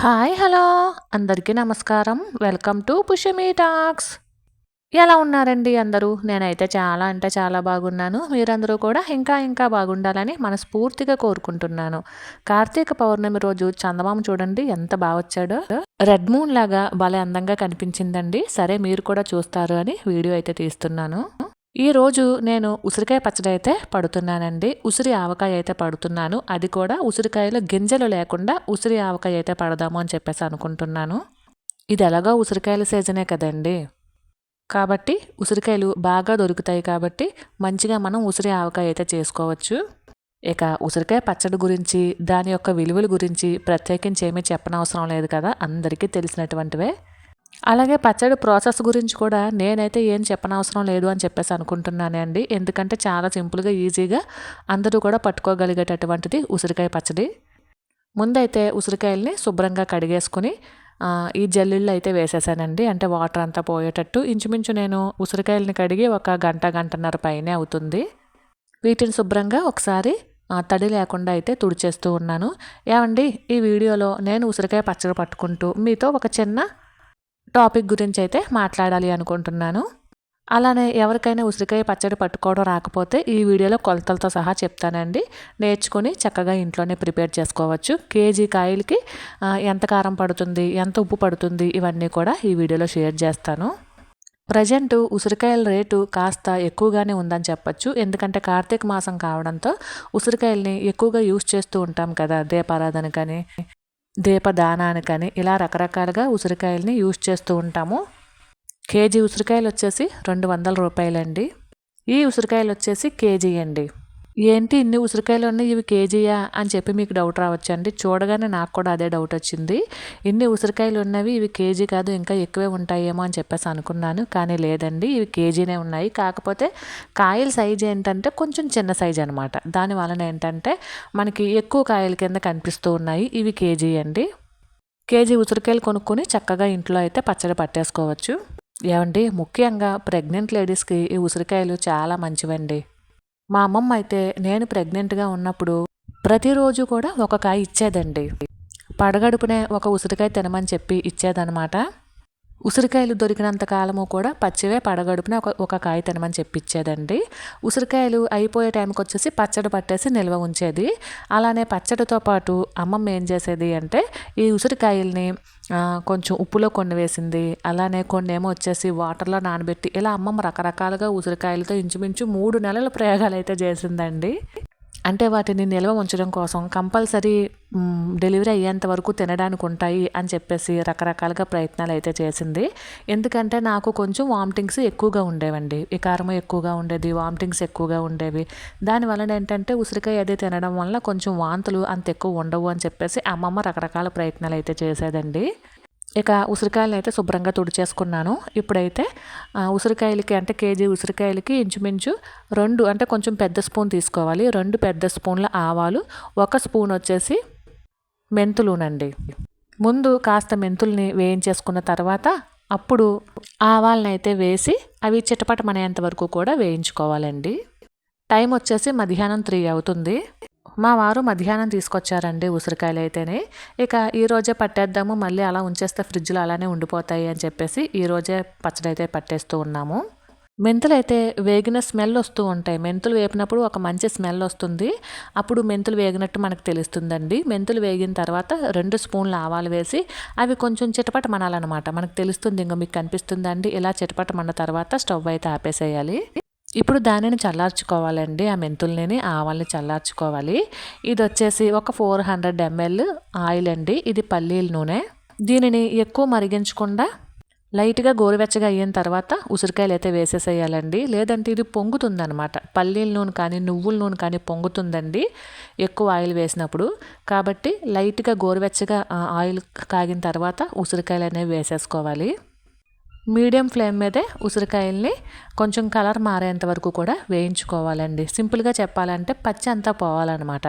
Hi hello. అందరికీ నమస్కారం. Welcome to Pushami talks. ఎలా ఉన్నారండి అందరూ? నేనైతే చాలా అంటే చాలా బాగున్నాను. మీరందరూ కూడా ఇంకా ఇంకా బాగుండాలని మనస్ఫూర్తిగా కోరుకుంటున్నాను. కార్తీక పౌర్ణమి రోజు చందమామ చూడండి ఎంత బాగా వచ్చాడో. రెడ్ మూన్ లాగా భలే అందంగా కనిపించిందండి. సరే మీరు కూడా చూస్తారు అని వీడియో అయితే తీస్తున్నాను. ఈరోజు నేను ఉసిరికాయ పచ్చడి అయితే పడుతున్నానండి. ఉసిరి ఆవకాయ అయితే పడుతున్నాను. అది కూడా ఉసిరికాయలో గింజలు లేకుండా ఉసిరి ఆవకాయ అయితే పడదాము అని చెప్పేసి అనుకుంటున్నాను. ఇది ఎలాగో ఉసిరికాయల సీజనే కదండి. కాబట్టి ఉసిరికాయలు బాగా దొరుకుతాయి కాబట్టి మంచిగా మనం ఉసిరి ఆవకాయ అయితే చేసుకోవచ్చు. ఇక ఉసిరికాయ పచ్చడి గురించి దాని యొక్క విలువల గురించి ప్రత్యేకించి ఏమీ చెప్పనవసరం లేదు కదా. అందరికీ తెలిసినటువంటివే. అలాగే పచ్చడి ప్రాసెస్ గురించి కూడా నేనైతే ఏం చెప్పనవసరం లేదు అని చెప్పేసి అనుకుంటున్నానండి ఎందుకంటే చాలా సింపుల్గా ఈజీగా అందరూ కూడా పట్టుకోగలిగేటటువంటిది ఉసిరికాయ పచ్చడి. ముందైతే ఉసిరికాయల్ని శుభ్రంగా కడిగేసుకుని ఈ జల్లుళ్ళు అయితే వేసేసానండి. అంటే వాటర్ అంతా పోయేటట్టు. ఇంచుమించు నేను ఉసిరికాయలని కడిగి ఒక గంట గంటన్నర పైనే అవుతుంది. వీటిని శుభ్రంగా ఒకసారి తడి లేకుండా అయితే తుడిచేస్తూ ఉన్నాను. ఏమండి ఈ వీడియోలో నేను ఉసిరికాయ పచ్చడి పట్టుకుంటూ మీతో ఒక చిన్న టాపిక్ గురించి అయితే మాట్లాడాలి అనుకుంటున్నాను. అలానే ఎవరికైనా ఉసిరికాయ పచ్చడి పట్టుకోవడం రాకపోతే ఈ వీడియోలో కొలతలతో సహా చెప్తానండి. నేర్చుకుని చక్కగా ఇంట్లోనే ప్రిపేర్ చేసుకోవచ్చు. కేజీ కాయలకి ఎంత కారం పడుతుంది ఎంత ఉప్పు పడుతుంది ఇవన్నీ కూడా ఈ వీడియోలో షేర్ చేస్తాను. ప్రజెంట్ ఉసిరికాయల రేటు కాస్త ఎక్కువగానే ఉందని చెప్పచ్చు. ఎందుకంటే కార్తీక మాసం కావడంతో ఉసిరికాయల్ని ఎక్కువగా యూస్ చేస్తూ ఉంటాం కదా దీపారాధన కానీ దీపదానానికని ఇలా రకరకాలుగా ఉసిరికాయలని యూజ్ చేస్తూ ఉంటాము. కేజీ ఉసిరికాయలు వచ్చేసి రెండు వందల రూపాయలండి. ఈ ఉసిరికాయలు వచ్చేసి కేజీ అండి. ఏంటి ఇన్ని ఉసిరికాయలు ఉన్నాయి? ఇవి కేజీయా? అని చెప్పి మీకు డౌట్ రావచ్చు అండి చూడగానే నాకు కూడా అదే డౌట్ వచ్చింది. ఇన్ని ఉసిరికాయలు ఉన్నవి ఇవి కేజీ కాదు ఇంకా ఎక్కువే ఉంటాయేమో అని చెప్పేసి అనుకున్నాను. కానీ లేదండి ఇవి కేజీనే ఉన్నాయి. కాకపోతే కాయల సైజ్ ఏంటంటే కొంచెం చిన్న సైజ్ అనమాట దాని వలన ఏంటంటే మనకి ఎక్కువ కాయల కింద కనిపిస్తూ ఉన్నాయి. ఇవి కేజీ అండి. కేజీ ఉసిరికాయలు కొనుక్కొని చక్కగా ఇంట్లో అయితే పచ్చడి పట్టేసుకోవచ్చు. ఏమండి? ముఖ్యంగా ప్రెగ్నెంట్ లేడీస్కి ఈ ఉసిరికాయలు చాలా మంచివండి. మా అమ్మమ్మ అయితే నేను ప్రెగ్నెంట్గా ఉన్నప్పుడు ప్రతిరోజు కూడా ఒక కాయ ఇచ్చేదండి. పడగడుపునే ఒక ఉసిరికాయ తినమని చెప్పి ఇచ్చేదనమాట ఉసిరికాయలు దొరికినంత కాలము కూడా పచ్చివే పడగడుపున ఒక ఒక కాయ తినమని చెప్పిచ్చేదండి ఉసిరికాయలు అయిపోయే టైంకి వచ్చేసి పచ్చడి పట్టేసి నిల్వ ఉంచేది. అలానే పచ్చడితో పాటు అమ్మమ్మ ఏం చేసేది అంటే ఈ ఉసిరికాయల్ని కొంచెం ఉప్పులో కొన్ని వేసింది. అలానే కొన్ని ఏమో వచ్చేసి వాటర్లో నానబెట్టి ఇలా అమ్మమ్మ రకరకాలుగా ఉసిరికాయలతో ఇంచుమించు మూడు నెలల ప్రయోగాలు అయితే చేసిందండి. అంటే వాటిని నిల్వ ఉంచడం కోసం కంపల్సరీ డెలివరీ అయ్యేంత వరకు తినడానికి ఉంటాయి అని చెప్పేసి రకరకాలుగా ప్రయత్నాలు అయితే చేసింది. ఎందుకంటే నాకు కొంచెం వామిటింగ్స్ ఎక్కువగా ఉండేవండి. వికారము ఎక్కువగా ఉండేది వామిటింగ్స్ ఎక్కువగా ఉండేవి. దానివల్ల ఏంటంటే ఉసిరికాయ అది తినడం వల్ల కొంచెం వాంతులు అంత ఎక్కువ ఉండవు అని చెప్పేసి అమ్మమ్మ రకరకాల ప్రయత్నాలు అయితే చేసేదండి. ఇక ఉసిరికాయలను అయితే శుభ్రంగా తుడిచేసుకున్నాను. ఇప్పుడైతే ఉసిరికాయలకి అంటే కేజీ ఉసిరికాయలకి ఇంచుమించు రెండు అంటే కొంచెం పెద్ద స్పూన్ తీసుకోవాలి. రెండు పెద్ద స్పూన్ల ఆవాలు ఒక స్పూన్ వచ్చేసి మెంతులునండి. ముందు కాస్త మెంతుల్ని వేయించేసుకున్న తర్వాత అప్పుడు ఆవాలను అయితే వేసి అవి చిటపటమనేంత వరకు కూడా వేయించుకోవాలండి. టైం వచ్చేసి మధ్యాహ్నం త్రీ అవుతుంది. మా వారు మధ్యాహ్నం తీసుకొచ్చారండి ఉసిరికాయలు అయితేనే. ఇక ఈరోజే పట్టేద్దాము మళ్ళీ అలా ఉంచేస్తే ఫ్రిడ్జ్లో అలానే ఉండిపోతాయి అని చెప్పేసి ఈరోజే పచ్చడి అయితే పట్టేస్తూ ఉన్నాము. మెంతులు అయితే వేగిన స్మెల్ వస్తూ ఉంటాయి. మెంతులు వేపినప్పుడు ఒక మంచి స్మెల్ వస్తుంది. అప్పుడు మెంతులు వేగినట్టు మనకు తెలుస్తుందండి. మెంతులు వేగిన తర్వాత రెండు స్పూన్లు ఆవాలు వేసి అవి కొంచెం చిటపట మనాలన్నమాట. మనకు తెలుస్తుంది ఇంకా మీకు కనిపిస్తుందండి ఇలా చిటపట మన తర్వాత స్టవ్ అయితే ఆపేసేయాలి. ఇప్పుడు దానిని చల్లార్చుకోవాలండి. ఆ మెంతుల్ని ఆవాల్ని చల్లార్చుకోవాలి. ఇది వచ్చేసి ఒక ఫోర్ హండ్రెడ్ ఎంఎల్ ఆయిల్ అండి. ఇది పల్లీల నూనె. దీనిని ఎక్కువ మరిగించకుండా లైట్గా గోరువెచ్చగా అయిన తర్వాత ఉసిరికాయలు అయితే వేసేసేయాలండి. లేదంటే ఇది పొంగుతుందనమాట పల్లీల నూనె కానీ నువ్వుల నూనె కానీ పొంగుతుందండి ఎక్కువ ఆయిల్ వేసినప్పుడు. కాబట్టి లైట్గా గోరువెచ్చగా ఆయిల్ కాగిన తర్వాత ఉసిరికాయలు అనేవి వేసేసుకోవాలి. మీడియం ఫ్లేమ్ మీదే ఉసిరికాయల్ని కొంచెం కలర్ మారేంత వరకు కూడా వేయించుకోవాలండి. సింపుల్గా చెప్పాలంటే పచ్చి అంతా పోవాలన్నమాట.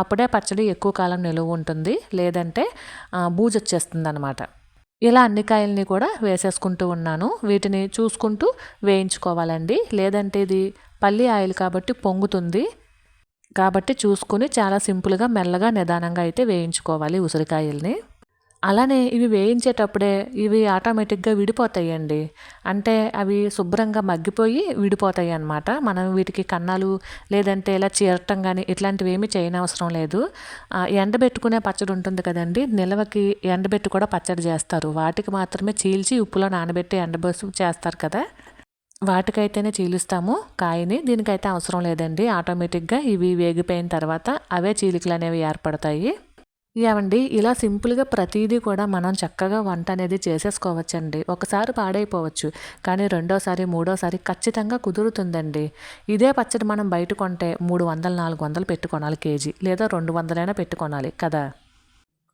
అప్పుడే పచ్చడి ఎక్కువ కాలం నిలువ ఉంటుంది. లేదంటే బూజు వచ్చేస్తుంది అనమాట ఇలా అన్ని కాయల్ని కూడా వేసేసుకుంటూ ఉన్నాను. వీటిని చూసుకుంటూ వేయించుకోవాలండి. లేదంటే ఇది పల్లి ఆయిల్ కాబట్టి పొంగుతుంది. కాబట్టి చూసుకుని చాలా సింపుల్గా మెల్లగా నిదానంగా అయితే వేయించుకోవాలి ఉసిరికాయల్ని. అలానే ఇవి వేయించేటప్పుడే ఇవి ఆటోమేటిక్గా విడిపోతాయండి. అంటే అవి శుభ్రంగా మగ్గిపోయి విడిపోతాయి అన్నమాట మనం వీటికి కన్నాలు లేదంటే ఇలా చీరటం కానీ ఇట్లాంటివి ఏమీ చేయనవసరం లేదు. ఎండబెట్టుకునే పచ్చడి ఉంటుంది కదండి. నిల్వకి ఎండబెట్టి కూడా పచ్చడి చేస్తారు. వాటికి మాత్రమే చీల్చి ఉప్పులో నానబెట్టి ఎండబోసి చేస్తారు కదా. వాటికైతేనే చీలుస్తాము కాయని. దీనికైతే అవసరం లేదండి. ఆటోమేటిక్గా ఇవి వేగిపోయిన తర్వాత అవే చీలికలు అనేవి ఏర్పడతాయి. ఏమండి ఇలా సింపుల్గా ప్రతిదీ కూడా మనం చక్కగా వంట అనేది చేసేసుకోవచ్చండి. ఒకసారి పాడైపోవచ్చు కానీ రెండోసారి మూడోసారి ఖచ్చితంగా కుదురుతుందండి. ఇదే పచ్చడి మనం బయట కొంటే మూడు వందలు నాలుగు వందలు పెట్టుకోనాలి కేజీ లేదా రెండు వందలైనా పెట్టుకోనాలి కదా?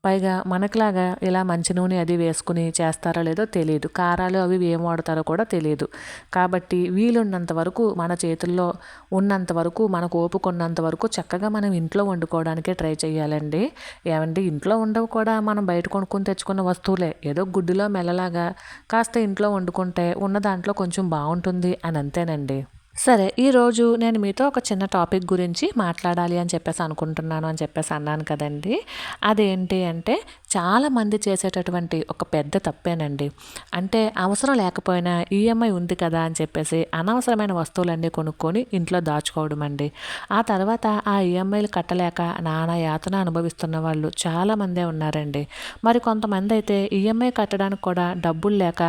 పైగా మనకులాగా ఇలా మంచి నూనె అది వేసుకుని చేస్తారో లేదో తెలియదు. కారాలు అవి ఏం వాడతారో కూడా తెలియదు. కాబట్టి వీలున్నంత వరకు మన చేతుల్లో ఉన్నంత వరకు మనకు ఓపుకున్నంత వరకు చక్కగా మనం ఇంట్లో వండుకోవడానికే ట్రై చేయాలండి. ఏమండి ఇంట్లో ఉండవు కూడా మనం బయట కొనుక్కొని తెచ్చుకున్న వస్తువులే. ఏదో గుడ్డులో మెల్లలాగా కాస్త ఇంట్లో వండుకుంటే ఉన్న దాంట్లో కొంచెం బాగుంటుంది అని అంతేనండి. సరే ఈరోజు నేను మీతో ఒక చిన్న టాపిక్ గురించి మాట్లాడాలి అని చెప్పేసి అనుకుంటున్నాను అని చెప్పేసి అన్నాను కదండి. అదేంటి అంటే చాలామంది చేసేటటువంటి ఒక పెద్ద తప్పేనండి. అంటే అవసరం లేకపోయినా ఈఎంఐ ఉంది కదా అని చెప్పేసి అనవసరమైన వస్తువులన్నీ కొనుక్కొని ఇంట్లో దాచుకోవడం అండి ఆ తర్వాత ఆ ఈఎంఐలు కట్టలేక నానా యాతన అనుభవిస్తున్న వాళ్ళు చాలామందే ఉన్నారండి. మరి కొంతమంది అయితే ఈఎంఐ కట్టడానికి కూడా డబ్బులు లేక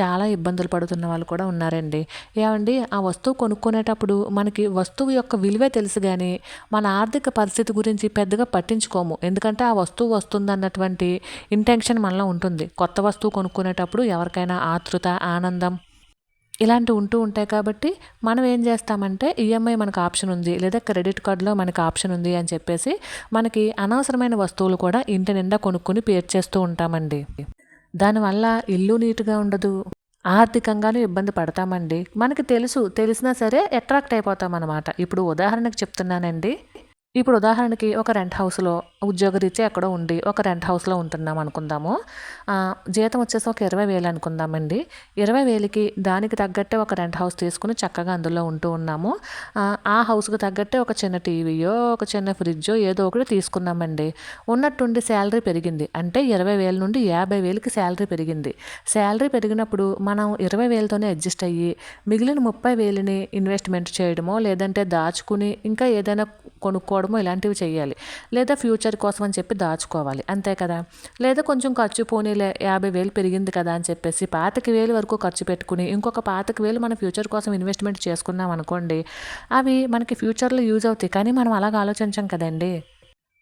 చాలా ఇబ్బందులు పడుతున్న వాళ్ళు కూడా ఉన్నారండి. ఏమండి? ఆ వస్తువు కొనుక్కునేటప్పుడు మనకి వస్తువు యొక్క విలువే తెలుసు కానీ మన ఆర్థిక పరిస్థితి గురించి పెద్దగా పట్టించుకోము. ఎందుకంటే ఆ వస్తువు వస్తుందన్నటువంటి ఇంటెన్షన్ మనలో ఉంటుంది. కొత్త వస్తువు కొనుక్కునేటప్పుడు ఎవరికైనా ఆతృత ఆనందం ఇలాంటివి ఉంటూ ఉంటాయి కాబట్టి మనం ఏం చేస్తామంటే ఈఎంఐ మనకు ఆప్షన్ ఉంది లేదా క్రెడిట్ కార్డులో మనకు ఆప్షన్ ఉంది అని చెప్పేసి మనకి అనవసరమైన వస్తువులు కూడా ఇంటి నిండా కొనుక్కొని పేర్చేస్తూ ఉంటామండి. దానివల్ల ఇల్లు నీట్గా ఉండదు ఆర్థికంగానూ ఇబ్బంది పడతామండి. మనకి తెలుసు తెలిసినా సరే అట్రాక్ట్ అయిపోతాం అనమాట ఇప్పుడు ఉదాహరణకు చెప్తున్నానండి. ఇప్పుడు ఉదాహరణకి ఒక రెంట్ హౌస్లో ఉద్యోగరీత్యా ఎక్కడో ఉండి ఒక రెంట్ హౌస్లో ఉంటున్నాం అనుకుందాము. జీతం వచ్చేసి ఒక ఇరవై వేలు అనుకుందామండి. ఇరవై వేలకి దానికి తగ్గట్టే ఒక రెంట్ హౌస్ తీసుకుని చక్కగా అందులో ఉంటూ ఉన్నాము. ఆ, ఆ హౌస్కి తగ్గట్టే ఒక చిన్న టీవీయో ఒక చిన్న ఫ్రిడ్జో ఏదో ఒకటి తీసుకున్నామండి. ఉన్నట్టుండి శాలరీ పెరిగింది. అంటే ఇరవై వేల నుండి యాభై వేలకి శాలరీ పెరిగింది. శాలరీ పెరిగినప్పుడు మనం ఇరవై వేలతోనే అడ్జస్ట్ అయ్యి మిగిలిన ముప్పై వేలని ఇన్వెస్ట్మెంట్ చేయడమో లేదంటే దాచుకుని ఇంకా ఏదైనా కొనుక్కోవడమో ఇలాంటివి చేయాలి. లేదా ఫ్యూచర్ ఫ్యూచర్ కోసం అని చెప్పి దాచుకోవాలి. అంతే కదా? లేదా కొంచెం ఖర్చు పోనీలే యాభై వేలు పెరిగింది కదా అని చెప్పేసి పాతిక వేలు వరకు ఖర్చు పెట్టుకుని ఇంకొక పాతిక వేలు మన ఫ్యూచర్ కోసం ఇన్వెస్ట్మెంట్ చేసుకున్నాం అనుకోండి అవి మనకి ఫ్యూచర్లో యూజ్ అవుతాయి. కానీ మనం అలాగ ఆలోచించాం కదండి?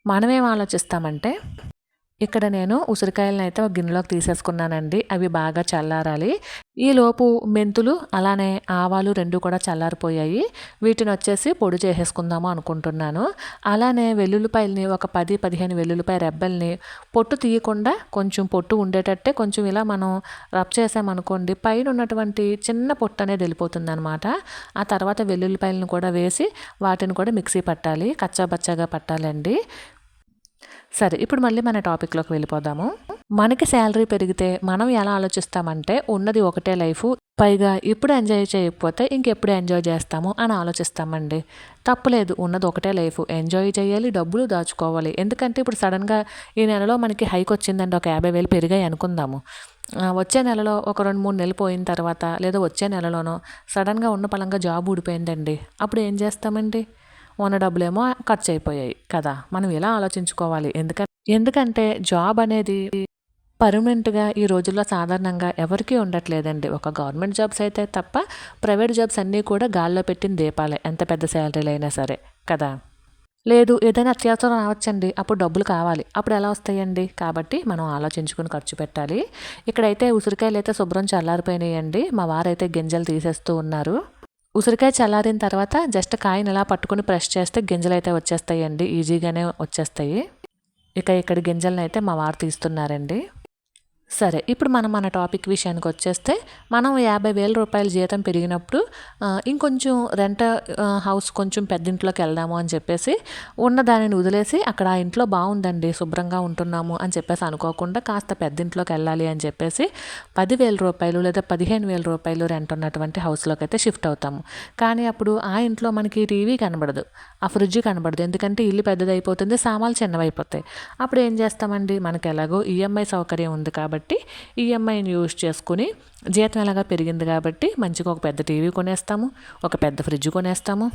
మనమేం ఆలోచిస్తామంటే ఇక్కడ నేను ఉసిరికాయలను అయితే ఒక గిన్నెలోకి తీసేసుకున్నానండి. అవి బాగా చల్లారాలి. ఈలోపు మెంతులు అలానే ఆవాలు రెండు కూడా చల్లారిపోయాయి. వీటిని వచ్చేసి పొడి చేసేసుకుందాము అనుకుంటున్నాను. అలానే వెల్లుల్లిపాయలని ఒక పది పదిహేను వెల్లుల్లిపాయ రెబ్బల్ని పొట్టు తీయకుండా కొంచెం పొట్టు ఉండేటట్టే కొంచెం ఇలా మనం రబ్ చేసామనుకోండి పైన ఉన్నటువంటి చిన్న పొట్టు అనేది వెళ్ళిపోతుంది అనమాట ఆ తర్వాత వెల్లుల్లిపాయలను కూడా వేసి వాటిని కూడా మిక్సీ పట్టాలి కచ్చాబచ్చాగా పట్టాలండి. సరే ఇప్పుడు మళ్ళీ మన టాపిక్లోకి వెళ్ళిపోదాము. మనకి శాలరీ పెరిగితే మనం ఎలా ఆలోచిస్తామంటే ఉన్నది ఒకటే లైఫ్ పైగా ఇప్పుడు ఎంజాయ్ చేయకపోతే ఇంకెప్పుడు ఎంజాయ్ చేస్తాము అని ఆలోచిస్తామండి. తప్పులేదు ఉన్నది ఒకటే లైఫ్ ఎంజాయ్ చేయాలి డబ్బులు దాచుకోవాలి. ఎందుకంటే ఇప్పుడు సడన్గా ఈ నెలలో మనకి హైక్ వచ్చిందండి ఒక యాభై వేలు పెరిగాయి అనుకుందాము. వచ్చే నెలలో ఒక రెండు మూడు నెలలు పోయిన తర్వాత లేదా వచ్చే నెలలోనో సడన్గా ఉన్న పలంగా జాబ్ ఊడిపోయిందండి. అప్పుడు ఏం చేస్తామండి? ఉన్న డబ్బులేమో ఖర్చు అయిపోయాయి కదా. మనం ఇలా ఆలోచించుకోవాలి? ఎందుకంటే ఎందుకంటే జాబ్ అనేది పర్మనెంట్గా ఈ రోజుల్లో సాధారణంగా ఎవరికీ ఉండట్లేదండి. ఒక గవర్నమెంట్ జాబ్స్ అయితే తప్ప ప్రైవేట్ జాబ్స్ అన్నీ కూడా గాల్లో పెట్టిన దీపాలే ఎంత పెద్ద శాలరీలు అయినా సరే కదా. లేదు ఏదైనా అత్యవసరం రావచ్చండి. అప్పుడు డబ్బులు కావాలి. అప్పుడు ఎలా వస్తాయండి? కాబట్టి మనం ఆలోచించుకుని ఖర్చు పెట్టాలి. ఇక్కడైతే ఉసిరికాయలు అయితే శుభ్రం చల్లారిపోయినాయండి. మా వారైతే గింజలు తీసేస్తూ ఉన్నారు. ఉసిరికాయ చల్లారిన తర్వాత జస్ట్ కాయని ఇలా పట్టుకుని ప్రెస్ చేస్తే గింజలు అయితే వచ్చేస్తాయండి. ఈజీగానే వచ్చేస్తాయి. ఇక ఇక్కడ గింజలను అయితే మా వారు తీస్తున్నారండి. సరే ఇప్పుడు మనం మన టాపిక్ విషయానికి వచ్చేస్తే మనం యాభై వేల రూపాయల జీతం పెరిగినప్పుడు ఇంకొంచెం రెంట్ హౌస్ కొంచెం పెద్ద ఇంట్లోకి వెళ్దాము అని చెప్పేసి ఉన్న దానిని వదిలేసి అక్కడ ఆ ఇంట్లో బాగుందండి శుభ్రంగా ఉంటున్నాము అని చెప్పేసి అనుకోకుండా కాస్త పెద్ద ఇంట్లోకి వెళ్ళాలి అని చెప్పేసి పదివేల రూపాయలు లేదా పదిహేను వేల రూపాయలు రెంట్ ఉన్నటువంటి హౌస్లోకి అయితే షిఫ్ట్ అవుతాము. కానీ అప్పుడు ఆ ఇంట్లో మనకి టీవీ కనబడదు ఆ ఫ్రిడ్జ్ కనబడదు. ఎందుకంటే ఇల్లు పెద్దదైపోతుంది సామాన్లు చిన్నవైపోతాయి. అప్పుడు ఏం చేస్తామండి? మనకి ఎలాగో ఈఎంఐ సౌకర్యం ఉంది కాబట్టి కాబట్టి ఈఎంఐని యూజ్ చేసుకుని జీతం ఎలాగా పెరిగింది కాబట్టి మంచిగా ఒక పెద్ద టీవీ కొనేస్తాము ఒక పెద్ద ఫ్రిడ్జ్ కొనేస్తాము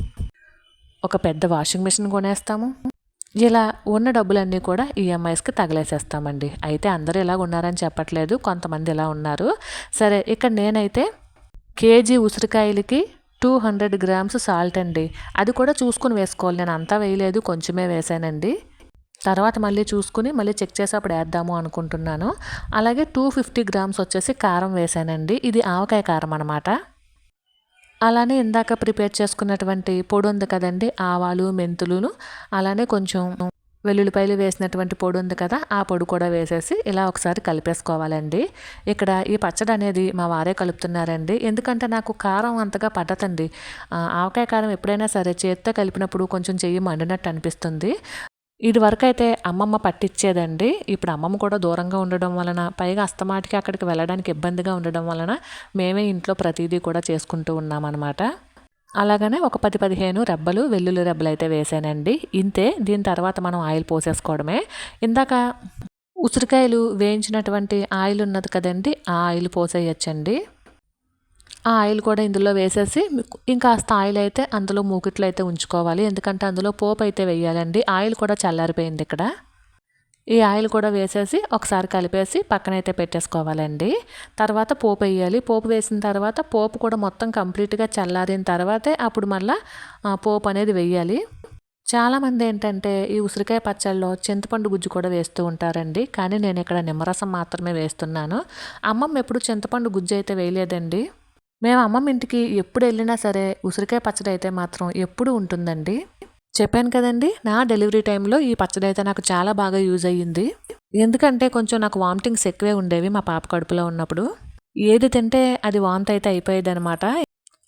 ఒక పెద్ద వాషింగ్ మిషన్ కొనేస్తాము. ఇలా ఉన్న డబ్బులన్నీ కూడా ఈఎంఐస్కి తగలేసేస్తామండి. అయితే అందరూ ఇలా ఉన్నారని చెప్పట్లేదు కొంతమంది ఇలా ఉన్నారు. సరే ఇక్కడ నేనైతే కేజీ ఉసిరికాయలకి టూ హండ్రెడ్ గ్రామ్స్ సాల్ట్ అండి. అది కూడా చూసుకుని వేసుకోవాలి నేను అంతా వేయలేదు కొంచెమే వేసానండి. తర్వాత మళ్ళీ చూసుకుని మళ్ళీ చెక్ చేసి అప్పుడు వేద్దాము అనుకుంటున్నాను. అలాగే టూ ఫిఫ్టీ గ్రామ్స్ వచ్చేసి కారం వేసానండి. ఇది ఆవకాయ కారం అనమాట అలానే ఇందాక ప్రిపేర్ చేసుకున్నటువంటి పొడి ఉంది కదండి ఆవాలు మెంతులును అలానే కొంచెం వెల్లుల్లిపాయలు వేసినటువంటి పొడి ఉంది కదా ఆ పొడి కూడా వేసేసి ఇలా ఒకసారి కలిపేసుకోవాలండి. ఇక్కడ ఈ పచ్చడి అనేది మా వారే కలుపుతున్నారండి. ఎందుకంటే నాకు కారం అంతగా పడతండి ఆవకాయ కారం ఎప్పుడైనా సరే చేత్తో కలిపినప్పుడు కొంచెం చెయ్యి మండినట్టు అనిపిస్తుంది. ఇదివరకైతే అమ్మమ్మ పట్టించేదండి. ఇప్పుడు అమ్మమ్మ కూడా దూరంగా ఉండడం వలన పైగా అస్తమాటికి అక్కడికి వెళ్ళడానికి ఇబ్బందిగా ఉండడం వలన మేమే ఇంట్లో ప్రతిదీ కూడా చేసుకుంటూ ఉన్నామన్నమాట. అలాగనే ఒక పది పదిహేను రెబ్బలు వెల్లుల్లి రెబ్బలు అయితే వేసానండి. ఇంతే దీని తర్వాత మనం ఆయిల్ పోసేసుకోవడమే. ఇందాక ఉసిరికాయలు వేయించినటువంటి ఆయిల్ ఉన్నది కదండి ఆ ఆయిల్ పోసేయచ్చండి. ఆ ఆయిల్ కూడా ఇందులో వేసేసి మీకు ఇంకాస్త ఆయిల్ అయితే అందులో మూకిట్లో అయితే ఉంచుకోవాలి. ఎందుకంటే అందులో పోపు అయితే వేయాలండి. ఆయిల్ కూడా చల్లారిపోయింది ఇక్కడ. ఈ ఆయిల్ కూడా వేసేసి ఒకసారి కలిపేసి పక్కనైతే పెట్టేసుకోవాలండి. తర్వాత పోపు వేయాలి. పోపు వేసిన తర్వాత పోపు కూడా మొత్తం కంప్లీట్గా చల్లారిన తర్వాతే అప్పుడు మళ్ళీ పోపు అనేది వేయాలి. చాలామంది ఏంటంటే ఈ ఉసిరికాయ పచ్చళ్ళలో చింతపండు గుజ్జు కూడా వేస్తూ ఉంటారండి. కానీ నేను ఇక్కడ నిమ్మరసం మాత్రమే వేస్తున్నాను. అమ్మమ్మ ఎప్పుడు చింతపండు గుజ్జు అయితే వేయలేదండి. మేము అమ్మమ్మ ఇంటికి ఎప్పుడు వెళ్ళినా సరే ఉసిరికాయ పచ్చడి అయితే మాత్రం ఎప్పుడు ఉంటుందండి. చెప్పాను కదండి నా డెలివరీ టైంలో ఈ పచ్చడి అయితే నాకు చాలా బాగా యూజ్ అయ్యింది. ఎందుకంటే కొంచెం నాకు వామిటింగ్స్ ఎక్కువే ఉండేవి మా పాప కడుపులో ఉన్నప్పుడు. ఏది తింటే అది వాంతి అయితే అయిపోయేది అనమాట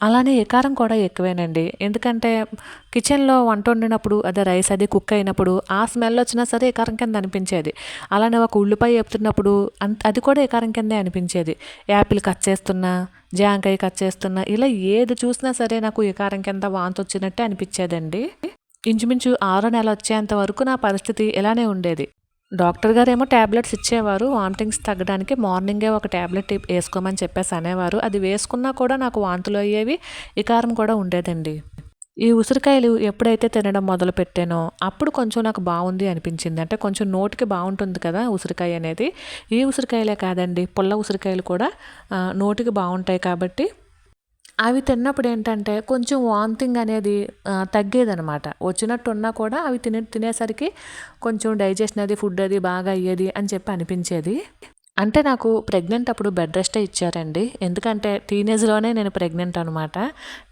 అలానే ఎకారం కూడా ఎక్కువేనండి. ఎందుకంటే కిచెన్లో వంట వండినప్పుడు అదే రైస్ అది కుక్ అయినప్పుడు ఆ స్మెల్ వచ్చినా సరే ఎకారం కింద అనిపించేది. అలానే ఒక ఉల్లిపాయ చెప్తున్నప్పుడు అంత అది కూడా ఎకారం కిందే అనిపించేది. యాపిల్ కట్ చేస్తున్నా జాంకాయ కట్ చేస్తున్నా ఇలా ఏది చూసినా సరే నాకు ఎకారం కింద వాంతి వచ్చినట్టే అనిపించేదండి. ఇంచుమించు ఆరో నెల వచ్చేంత వరకు నా పరిస్థితి ఇలానే ఉండేది. డాక్టర్ గారేమో ట్యాబ్లెట్స్ ఇచ్చేవారు వామిటింగ్స్ తగ్గడానికి మార్నింగే ఒక ట్యాబ్లెట్ వేసుకోమని చెప్పేసి అనేవారు. అది వేసుకున్నా కూడా నాకు వాంతులు అయ్యేవి వికారం కూడా ఉండేదండి. ఈ ఉసిరికాయలు ఎప్పుడైతే తినడం మొదలు పెట్టానో అప్పుడు కొంచెం నాకు బాగుంది అనిపించింది. అంటే కొంచెం నోటికి బాగుంటుంది కదా ఉసిరికాయ అనేది. ఈ ఉసిరికాయలే కాదండి పుల్ల ఉసిరికాయలు కూడా నోటికి బాగుంటాయి కాబట్టి అవి తిన్నప్పుడు ఏంటంటే కొంచెం వామిటింగ్ అనేది తగ్గేదనమాట వచ్చినట్టు ఉన్నా కూడా అవి తినే తినేసరికి కొంచెం డైజెషన్ అది ఫుడ్ అది బాగా అయ్యేది అని చెప్పి అనిపించేది. అంటే నాకు ప్రెగ్నెంట్ అప్పుడు బెడ్ రెస్టే ఇచ్చారండి. ఎందుకంటే టీనేజ్లోనే నేను ప్రెగ్నెంట్ అనమాట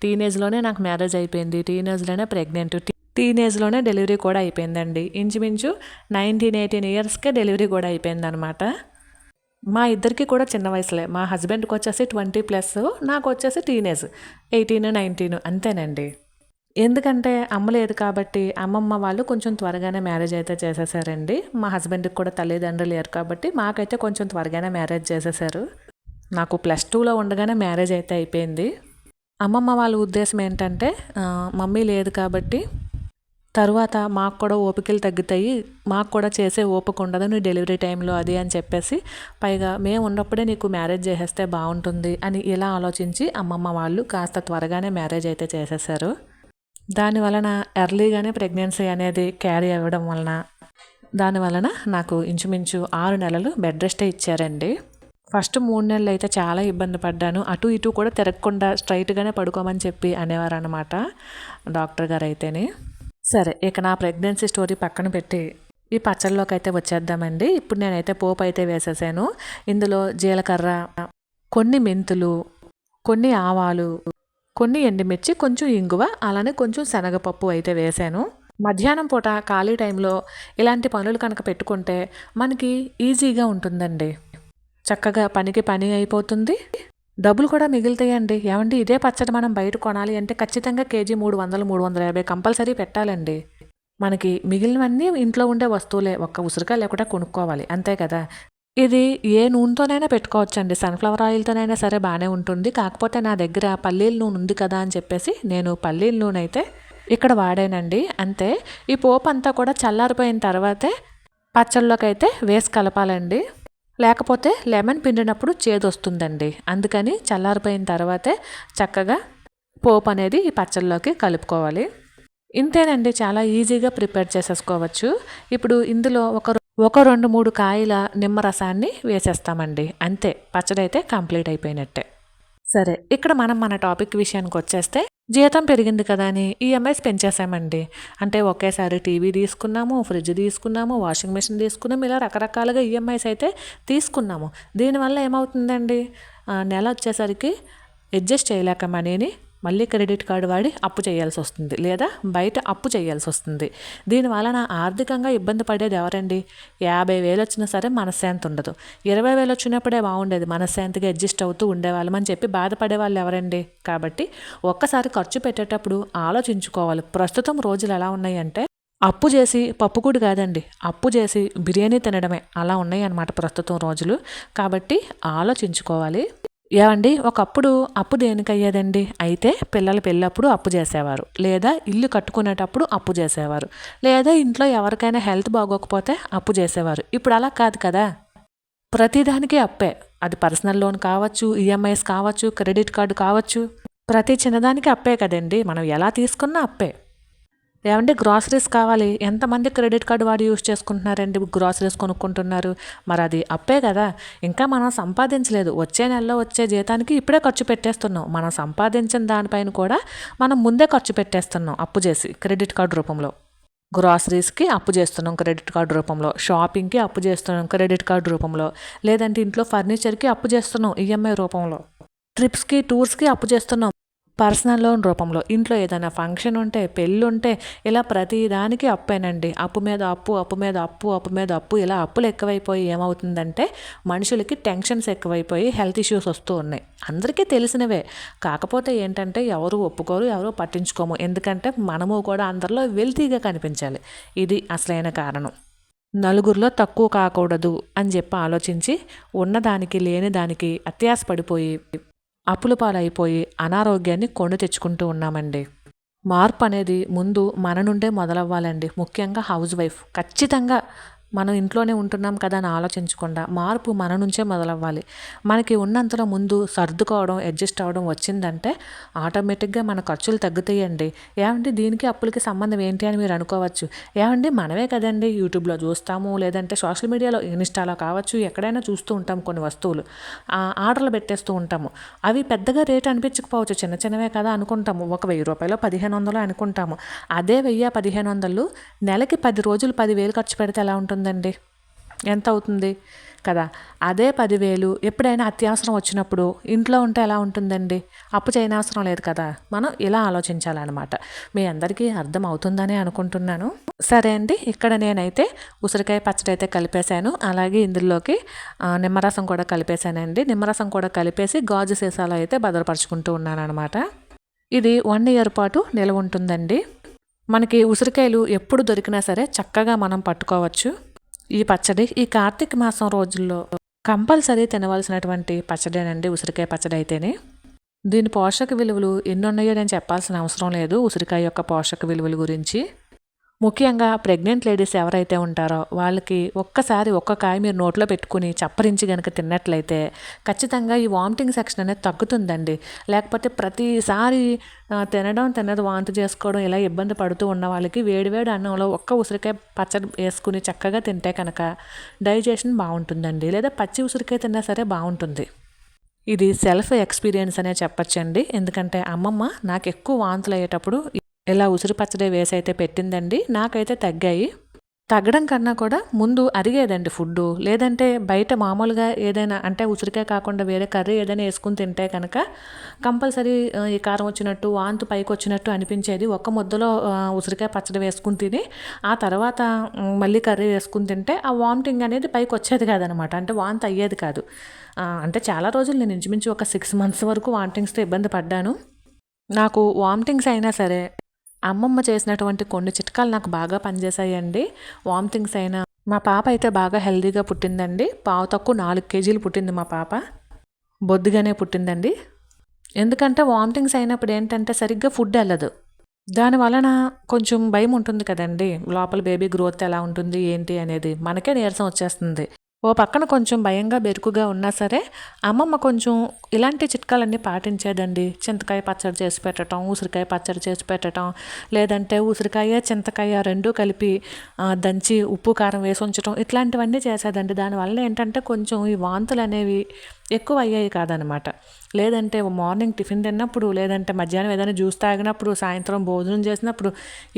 టీనేజ్లోనే నాకు మ్యారేజ్ అయిపోయింది. టీనేజ్లోనే ప్రెగ్నెంట్. టీనేజ్లోనే డెలివరీ కూడా అయిపోయిందండి. ఇంచుమించు నైన్టీన్ ఎయిటీన్ ఇయర్స్కే డెలివరీ కూడా అయిపోయిందనమాట మా ఇద్దరికి కూడా చిన్న వయసులే. మా హస్బెండ్కి వచ్చేసి ట్వంటీ ప్లస్ నాకు వచ్చేసి టీనేజ్ ఎయిటీన్ నైన్టీన్ అంతేనండి. ఎందుకంటే అమ్మ లేదు కాబట్టి అమ్మమ్మ వాళ్ళు కొంచెం త్వరగానే మ్యారేజ్ అయితే చేసేసారండి. మా హస్బెండ్కి కూడా తల్లిదండ్రులు లేరు కాబట్టి మాకైతే కొంచెం త్వరగానే మ్యారేజ్ చేసేసారు. నాకు ప్లస్ టూలో ఉండగానే మ్యారేజ్ అయితే అయిపోయింది. అమ్మమ్మ వాళ్ళ ఉద్దేశం ఏంటంటే మమ్మీ లేదు కాబట్టి తర్వాత మాకు కూడా ఓపికలు తగ్గుతాయి మాకు కూడా చేసే ఓపిక ఉండదు నీ డెలివరీ టైంలో అది అని చెప్పేసి పైగా మేము ఉన్నప్పుడే నీకు మ్యారేజ్ చేసేస్తే బాగుంటుంది అని ఇలా ఆలోచించి అమ్మమ్మ వాళ్ళు కాస్త త్వరగానే మ్యారేజ్ అయితే చేసేసారు. దాని వలన ఎర్లీగానే ప్రెగ్నెన్సీ అనేది క్యారీ అవ్వడం వలన దాని వలన నాకు ఇంచుమించు ఆరు నెలలు బెడ్ రెస్టే ఇచ్చారండి. ఫస్ట్ మూడు నెలలు అయితే చాలా ఇబ్బంది పడ్డాను. అటు ఇటు కూడా తిరగకుండా స్ట్రైట్గానే పడుకోమని చెప్పి అనేవారు అనమాట డాక్టర్ గారు అయితేనే సరే ఇక నా ప్రెగ్నెన్సీ స్టోరీ పక్కన పెట్టి ఈ పచ్చళ్ళలోకి అయితే వచ్చేద్దామండి. ఇప్పుడు నేనైతే పోపు అయితే వేసేసాను. ఇందులో జీలకర్ర కొన్ని మెంతులు కొన్ని ఆవాలు కొన్ని ఎండుమిర్చి కొంచెం ఇంగువ అలానే కొంచెం శనగపప్పు అయితే వేశాను మధ్యాహ్నం పూట ఖాళీ టైంలో ఇలాంటి పనులు కనుక పెట్టుకుంటే మనకి ఈజీగా ఉంటుందండి. చక్కగా పనికి పని అయిపోతుంది. డబ్బులు కూడా మిగులుతాయండి. ఏమండి? ఇదే పచ్చడి మనం బయట కొనాలి అంటే ఖచ్చితంగా కేజీ మూడు వందలు మూడు వందల యాభై కంపల్సరీ పెట్టాలండి. మనకి మిగిలినవన్నీ ఇంట్లో ఉండే వస్తువులే. ఒక్క ఉసిరికాయ లేకుండా కొనుక్కోవాలి. అంతే కదా? ఇది ఏ నూనెతోనైనా పెట్టుకోవచ్చండి. సన్ఫ్లవర్ ఆయిల్తోనైనా సరే బాగానే ఉంటుంది. కాకపోతే నా దగ్గర పల్లీల నూనె ఉంది కదా అని చెప్పేసి నేను పల్లీల నూనె అయితే ఇక్కడ వాడానండి. అంతే. ఈ పోపు అంతా కూడా చల్లారిపోయిన తర్వాతే పచ్చళ్ళలోకి అయితే వేసి కలపాలండి. లేకపోతే లెమన్ పిండినప్పుడు చేదొస్తుందండి. అందుకని చల్లారిపోయిన తర్వాతే చక్కగా పోపు అనేది ఈ పచ్చళ్ళలోకి కలుపుకోవాలి. ఇంతేనండి చాలా ఈజీగా ప్రిపేర్ చేసేసుకోవచ్చు. ఇప్పుడు ఇందులో ఒక ఒక రెండు మూడు కాయల నిమ్మరసాన్ని వేసేస్తామండి. అంతే పచ్చడి అయితే కంప్లీట్ అయిపోయినట్టే. సరే ఇక్కడ మనం మన టాపిక్ విషయానికి వచ్చేస్తే జీతం పెరిగింది కదా అని ఈఎంఐస్ పెంచేసామండి అంటే ఒకేసారి టీవీ తీసుకున్నాము ఫ్రిడ్జ్ తీసుకున్నాము వాషింగ్ మెషిన్ తీసుకున్నాము ఇలా రకరకాలుగా ఈఎంఐస్ అయితే తీసుకున్నాము. దీనివల్ల ఏమవుతుందండి? నెల వచ్చేసరికి అడ్జస్ట్ చేయలేక మనీని మళ్ళీ క్రెడిట్ కార్డు వాడి అప్పు చేయాల్సి వస్తుంది లేదా బయట అప్పు చేయాల్సి వస్తుంది. దీనివలన ఆర్థికంగా ఇబ్బంది పడేది ఎవరండి? యాభై వేలు వచ్చినా సరే మనశ్శాంతి ఉండదు. ఇరవై వేలు వచ్చినప్పుడే బాగుండేది. మనశ్శాంతిగా అడ్జస్ట్ అవుతూ ఉండేవాళ్ళం అని చెప్పి బాధపడే వాళ్ళు ఎవరండి? కాబట్టి ఒక్కసారి ఖర్చు పెట్టేటప్పుడు ఆలోచించుకోవాలి. ప్రస్తుతం రోజులు ఎలా ఉన్నాయంటే అప్పు చేసి పప్పుకూడు కాదండి. అప్పు చేసి బిర్యానీ తినడమే. అలా ఉన్నాయి అన్నమాట ప్రస్తుతం రోజులు. కాబట్టి ఆలోచించుకోవాలి. ఏమండి ఒకప్పుడు అప్పు దేనికయ్యేదండి? అయితే పిల్లల పెళ్ళప్పుడు అప్పు చేసేవారు. లేదా ఇల్లు కట్టుకునేటప్పుడు అప్పు చేసేవారు. లేదా ఇంట్లో ఎవరికైనా హెల్త్ బాగోకపోతే అప్పు చేసేవారు. ఇప్పుడు అలా కాదు కదా. ప్రతిదానికి అప్పే. అది పర్సనల్ లోన్ కావచ్చు ఈఎంఐస్ కావచ్చు క్రెడిట్ కార్డు కావచ్చు. ప్రతి చిన్నదానికి అప్పే కదండి. మనం ఎలా తీసుకున్నా అప్పే. ఏమంటే గ్రాసరీస్ కావాలి. ఎంతమంది క్రెడిట్ కార్డు వాడు యూస్ చేసుకుంటున్నారండి? గ్రాసరీస్ కొనుక్కుంటున్నారు. మరి అది అప్పే కదా. ఇంకా మనం సంపాదించలేదు. వచ్చే నెలలో వచ్చే జీతానికి ఇప్పుడే ఖర్చు పెట్టేస్తున్నాం. మనం సంపాదించిన దానిపైన కూడా మనం ముందే ఖర్చు పెట్టేస్తున్నాం అప్పు చేసి క్రెడిట్ కార్డు రూపంలో. గ్రాసరీస్కి అప్పు చేస్తున్నాం క్రెడిట్ కార్డు రూపంలో. షాపింగ్కి అప్పు చేస్తున్నాం క్రెడిట్ కార్డు రూపంలో. లేదంటే ఇంట్లో ఫర్నిచర్కి అప్పు చేస్తున్నాం ఈఎంఐ రూపంలో. ట్రిప్స్కి టూర్స్కి అప్పు చేస్తున్నాం. పర్సనల్ లోన్ రూపంలో. ఇంట్లో ఏదైనా ఫంక్షన్ ఉంటే పెళ్ళి ఉంటే ఇలా ప్రతిదానికి అప్పేనండి. అప్పు మీద అప్పు అప్పు మీద అప్పు అప్పు మీద అప్పు. ఇలా అప్పులు ఎక్కువైపోయి ఏమవుతుందంటే మనుషులకి టెన్షన్స్ ఎక్కువైపోయి హెల్త్ ఇష్యూస్ వస్తూ ఉన్నాయి. అందరికీ తెలిసినవే. కాకపోతే ఏంటంటే ఎవరు ఒప్పుకోరు ఎవరు పట్టించుకోము. ఎందుకంటే మనము కూడా అందరిలో వెల్తీగా కనిపించాలి. ఇది అసలైన కారణం. నలుగురిలో తక్కువ కాకూడదు అని చెప్పి ఆలోచించి ఉన్నదానికి లేని దానికి అత్యాస పడిపోయి అప్పుల పాలైపోయి అనారోగ్యాన్ని కొండు తెచ్చుకుంటూ ఉన్నామండి. మార్పు అనేది ముందు మన నుండే మొదలవ్వాలండి. ముఖ్యంగా హౌస్ వైఫ్. ఖచ్చితంగా మనం ఇంట్లోనే ఉంటున్నాం కదా అని ఆలోచించకుండా మార్పు మన నుంచే మొదలవ్వాలి. మనకి ఉన్నంతలో ముందు సర్దుకోవడం అడ్జస్ట్ అవ్వడం వచ్చిందంటే ఆటోమేటిక్గా మన ఖర్చులు తగ్గుతాయండి. ఏమండి దీనికి అప్పులకి సంబంధం ఏంటి అని మీరు అనుకోవచ్చు. ఏమండి మనమే కదండి యూట్యూబ్లో చూస్తాము లేదంటే సోషల్ మీడియాలో ఇన్స్టాలో కావచ్చు ఎక్కడైనా చూస్తూ ఉంటాం కొన్ని వస్తువులు. ఆర్డర్లు పెట్టేస్తూ ఉంటాము. అవి పెద్దగా రేట్ అనిపించకపోవచ్చు చిన్న చిన్నవే కదా అనుకుంటాము. ఒక వెయ్యి రూపాయలు పదిహేను వందలు అనుకుంటాము. అదే వెయ్యి పదిహేను వందలు నెలకి పది రోజులు పదివేలు ఖర్చు పెడితే ఎలా ఉంటుందండి ఎంత అవుతుంది కదా. అదే పదివేలు ఎప్పుడైనా అత్యవసరం వచ్చినప్పుడు ఇంట్లో ఉంటే ఎలా ఉంటుందండి? అప్పు చేయనవసరం లేదు కదా. మనం ఇలా ఆలోచించాలన్నమాట. మీ అందరికీ అర్థం అవుతుందని అనుకుంటున్నాను. సరే అండి ఇక్కడ నేనైతే ఉసిరికాయ పచ్చడి అయితే కలిపేశాను. అలాగే ఇందులోకి నిమ్మరసం కూడా కలిపేశానండి. నిమ్మరసం కూడా కలిపేసి గాజు సీసాలో అయితే భద్రపరుచుకుంటూ ఉన్నాను అనమాట ఇది వన్ ఇయర్ పాటు నిలవ ఉంటుందండి. మనకి ఉసిరికాయలు ఎప్పుడు దొరికినా సరే చక్కగా మనం పట్టుకోవచ్చు. ఈ పచ్చడి ఈ కార్తీక మాసం రోజుల్లో కంపల్సరీ తినవలసినటువంటి పచ్చడేనండి ఉసిరికాయ పచ్చడి అయితేనే. దీని పోషక విలువలు ఎన్ని ఉన్నాయో నేను చెప్పాల్సిన అవసరం లేదు ఉసిరికాయ యొక్క పోషక విలువల గురించి. ముఖ్యంగా ప్రెగ్నెంట్ లేడీస్ ఎవరైతే ఉంటారో వాళ్ళకి ఒక్కసారి ఒక్క కాయ మీరు నోట్లో పెట్టుకుని చప్పరించి కనుక తిన్నట్లయితే ఖచ్చితంగా ఈ వామిటింగ్ సెక్షన్ అనేది తగ్గుతుందండి. లేకపోతే ప్రతిసారి తినడం తినదు వాంతి చేసుకోవడం ఇలా ఇబ్బంది పడుతూ ఉన్న వాళ్ళకి వేడివేడి అన్నంలో ఒక్క ఉసిరికాయ పచ్చడి వేసుకుని చక్కగా తింటే కనుక డైజెషన్ బాగుంటుందండి. లేదా పచ్చి ఉసిరికాయ తిన్నా సరే బాగుంటుంది. ఇది సెల్ఫ్ ఎక్స్పీరియన్స్ అనే చెప్పచ్చండి. ఎందుకంటే అమ్మమ్మ నాకు ఎక్కువ వాంతులు అయ్యేటప్పుడు ఇలా ఉసిరి పచ్చడి వేసి అయితే పెట్టిందండి. నాకైతే తగ్గాయి. తగ్గడం కన్నా కూడా ముందు అరిగేదండి ఫుడ్డు. లేదంటే బయట మామూలుగా ఏదైనా అంటే ఉసిరికాయ కాకుండా వేరే కర్రీ ఏదైనా వేసుకుని తింటే కనుక కంపల్సరీ ఈ కారం వచ్చినట్టు వాంతు పైకి వచ్చినట్టు అనిపించేది. ఒక్క ముద్దలో ఉసిరికాయ పచ్చడి వేసుకుని తిని ఆ తర్వాత మళ్ళీ కర్రీ వేసుకుని తింటే ఆ వామిటింగ్ అనేది పైకి వచ్చేది కాదనమాట. అంటే వాంతి అయ్యేది కాదు. అంటే చాలా రోజులు నేను ఇంచుమించు ఒక సిక్స్ మంత్స్ వరకు వామిటింగ్స్తో ఇబ్బంది పడ్డాను. నాకు వామిటింగ్స్ అయినా సరే అమ్మమ్మ చేసినటువంటి కొన్ని చిట్కాలు నాకు బాగా పనిచేశాయండి. వామిటింగ్స్ అయినా. మా పాప అయితే బాగా హెల్దీగా పుట్టిందండి. పావు తక్కువ నాలుగు కేజీలు పుట్టింది మా పాప. బొద్దుగానే పుట్టిందండి. ఎందుకంటే వామిటింగ్స్ అయినప్పుడు ఏంటంటే సరిగ్గా ఫుడ్ వెళ్ళదు. దాని వలన కొంచెం భయం ఉంటుంది కదండి. లోపల బేబీ గ్రోత్ ఎలా ఉంటుంది ఏంటి అనేది మనకే నీరసం వచ్చేస్తుంది. ఓ పక్కన కొంచెం భయంగా బెరుకుగా ఉన్నా సరే అమ్మమ్మ కొంచెం ఇలాంటి చిట్కాలన్నీ పాటించేదండి. చింతకాయ పచ్చడి చేసి పెట్టడం ఉసిరికాయ పచ్చడి చేసి పెట్టడం లేదంటే ఉసిరికాయ చింతకాయ రెండు కలిపి దంచి ఉప్పు కారం వేసి ఉంచడం ఇట్లాంటివన్నీ చేసేదండి. దానివల్ల ఏంటంటే కొంచెం ఈ వాంతులు అనేవి ఎక్కువ అయ్యాయి కాదనమాట. లేదంటే మార్నింగ్ టిఫిన్ తిన్నప్పుడు లేదంటే మధ్యాహ్నం ఏదైనా జ్యూస్ తాగినప్పుడు సాయంత్రం భోజనం చేసినప్పుడు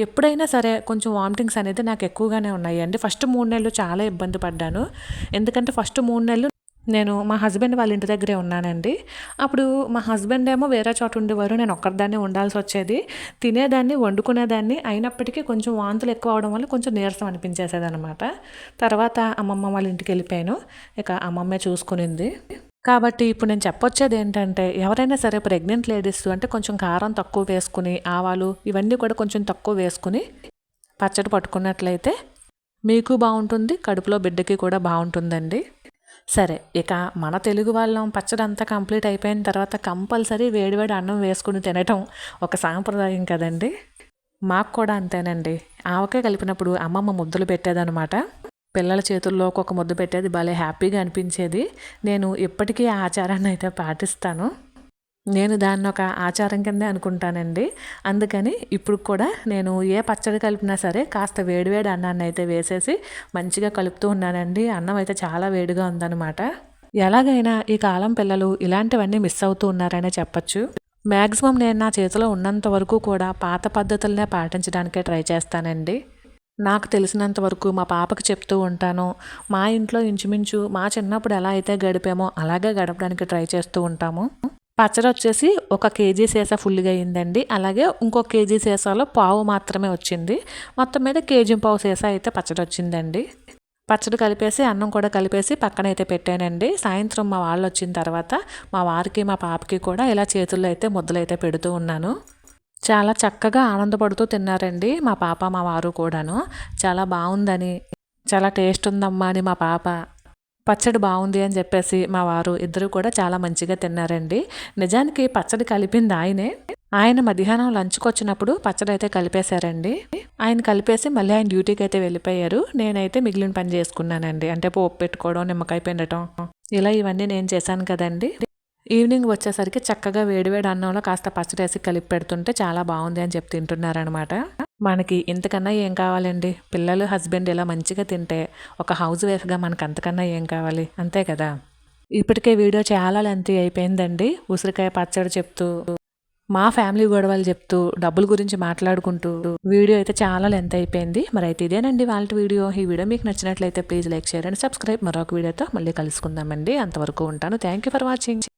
ఎప్పుడైనా సరే కొంచెం వామిటింగ్స్ అనేది నాకు ఎక్కువగానే ఉన్నాయి అండి ఫస్ట్ మూడు నెలలు చాలా ఇబ్బంది పడ్డాను. ఎందుకంటే ఫస్ట్ మూడు నెలలు నేను మా హస్బెండ్ వాళ్ళ ఇంటి దగ్గరే ఉన్నానండి. అప్పుడు మా హస్బెండ్ ఏమో వేరే చోట ఉండేవారు నేను ఒక్కరిదాన్ని ఉండాల్సి వచ్చేది. తినేదాన్ని వండుకునేదాన్ని అయినప్పటికీ కొంచెం వాంతులు ఎక్కువ అవడం వల్ల కొంచెం నీరసం అనిపించేసేది అనమాట తర్వాత అమ్మమ్మ వాళ్ళ ఇంటికి వెళ్ళిపోయాను. ఇక అమ్మమ్మే చూసుకునింది. కాబట్టి ఇప్పుడు నేను చెప్పొచ్చేది ఏంటంటే ఎవరైనా సరే ప్రెగ్నెంట్ లేడీస్ అంటే కొంచెం కారం తక్కువ వేసుకుని ఆవాలు ఇవన్నీ కూడా కొంచెం తక్కువ వేసుకుని పచ్చడి పట్టుకున్నట్లయితే మీకు బాగుంటుంది కడుపులో బిడ్డకి కూడా బాగుంటుందండి. సరే ఇక మన తెలుగు వాళ్ళం పచ్చడి అంతా కంప్లీట్ అయిపోయిన తర్వాత కంపల్సరీ వేడివేడి అన్నం వేసుకుని తినటం ఒక సాంప్రదాయం కదండి. మాకు కూడా అంతేనండి. ఆవకాయ కలిపినప్పుడు అమ్మమ్మ ముద్దలు పెట్టేదనమాట పిల్లల చేతుల్లో ఒక్కొక్క ముద్ద పెట్టేది భలే హ్యాపీగా అనిపించేది. నేను ఇప్పటికీ ఆ ఆచారాన్ని అయితే పాటిస్తాను. నేను దాన్ని ఒక ఆచారం కిందే అనుకుంటానండి. అందుకని ఇప్పుడు కూడా నేను ఏ పచ్చడి కలిపినా సరే కాస్త వేడివేడి అన్నాన్ని అయితే వేసేసి మంచిగా కలుపుతూ ఉన్నానండి. అన్నం అయితే చాలా వేడిగా ఉందన్నమాట. ఎలాగైనా ఈ కాలం పిల్లలు ఇలాంటివన్నీ మిస్ అవుతూ ఉన్నారనే చెప్పచ్చు. మ్యాక్సిమం నేను నా చేతిలో ఉన్నంత వరకు కూడా పాత పద్ధతులనే పాటించడానికే ట్రై చేస్తానండి. నాకు తెలిసినంత వరకు మా పాపకు చెప్తూ ఉంటాను మా ఇంట్లో ఇంచుమించు మా చిన్నప్పుడు ఎలా అయితే గడిపామో అలాగే గడపడానికి ట్రై చేస్తూ ఉంటాము. పచ్చడి వచ్చేసి ఒక కేజీ సీసా ఫుల్గా అయిందండి. అలాగే ఇంకో కేజీ సీసాలో పావు మాత్రమే వచ్చింది. మొత్తం మీద కేజీ పావు సీసా అయితే పచ్చడి వచ్చిందండి. పచ్చడి కలిపేసి అన్నం కూడా కలిపేసి పక్కన అయితే పెట్టానండి. సాయంత్రం మా వాళ్ళు వచ్చిన తర్వాత మా వారికి మా పాపకి కూడా ఇలా చేతుల్లో అయితే ముద్దలైతే పెడుతూ ఉన్నాను. చాలా చక్కగా ఆనందపడుతూ తిన్నారండి మా పాప మా వారు కూడాను. చాలా బాగుందని చాలా టేస్ట్ ఉందమ్మా అని మా పాప పచ్చడి బాగుంది అని చెప్పేసి మా వారు ఇద్దరు కూడా చాలా మంచిగా తిన్నారండి. నిజానికి పచ్చడి కలిపింది ఆయనే. ఆయన మధ్యాహ్నం లంచ్కి వచ్చినప్పుడు పచ్చడి అయితే కలిపేశారండి. ఆయన కలిపేసి మళ్ళీ ఆయన డ్యూటీకి అయితే వెళ్ళిపోయారు. నేనైతే మిగిలిన పని చేసుకున్నానండి. అంటే పోపు పెట్టుకోవడం నిమ్మకాయ పిండటం. ఇలా ఇవన్నీ నేను చేశాను కదండి. ఈవినింగ్ వచ్చేసరికి చక్కగా వేడివేడి అన్నంలో కాస్త పచ్చడి వేసి కలిపి పెడుతుంటే చాలా బాగుంది అని చెప్పి తింటున్నారనమాట మనకి ఇంతకన్నా ఏం కావాలండి? పిల్లలు హస్బెండ్ ఇలా మంచిగా తింటే ఒక హౌస్ వైఫ్గా మనకు అంతకన్నా ఏం కావాలి? అంతే కదా? ఇప్పటికే వీడియో చాలా లెంతీ అయిపోయిందండి. ఉసిరికాయ పచ్చడి చెప్తూ మా ఫ్యామిలీ గొడవలు చెప్తూ డబ్బుల గురించి మాట్లాడుకుంటూ వీడియో అయితే చాలా లెంత్ అయిపోయింది. మరి అయితే ఇదేనండి వాళ్ళ వీడియో. ఈ వీడియో మీకు నచ్చినట్లయితే please like share and subscribe మరొక వీడియోతో మళ్ళీ కలుసుకుందామండి. అంతవరకు ఉంటాను. Thank you for watching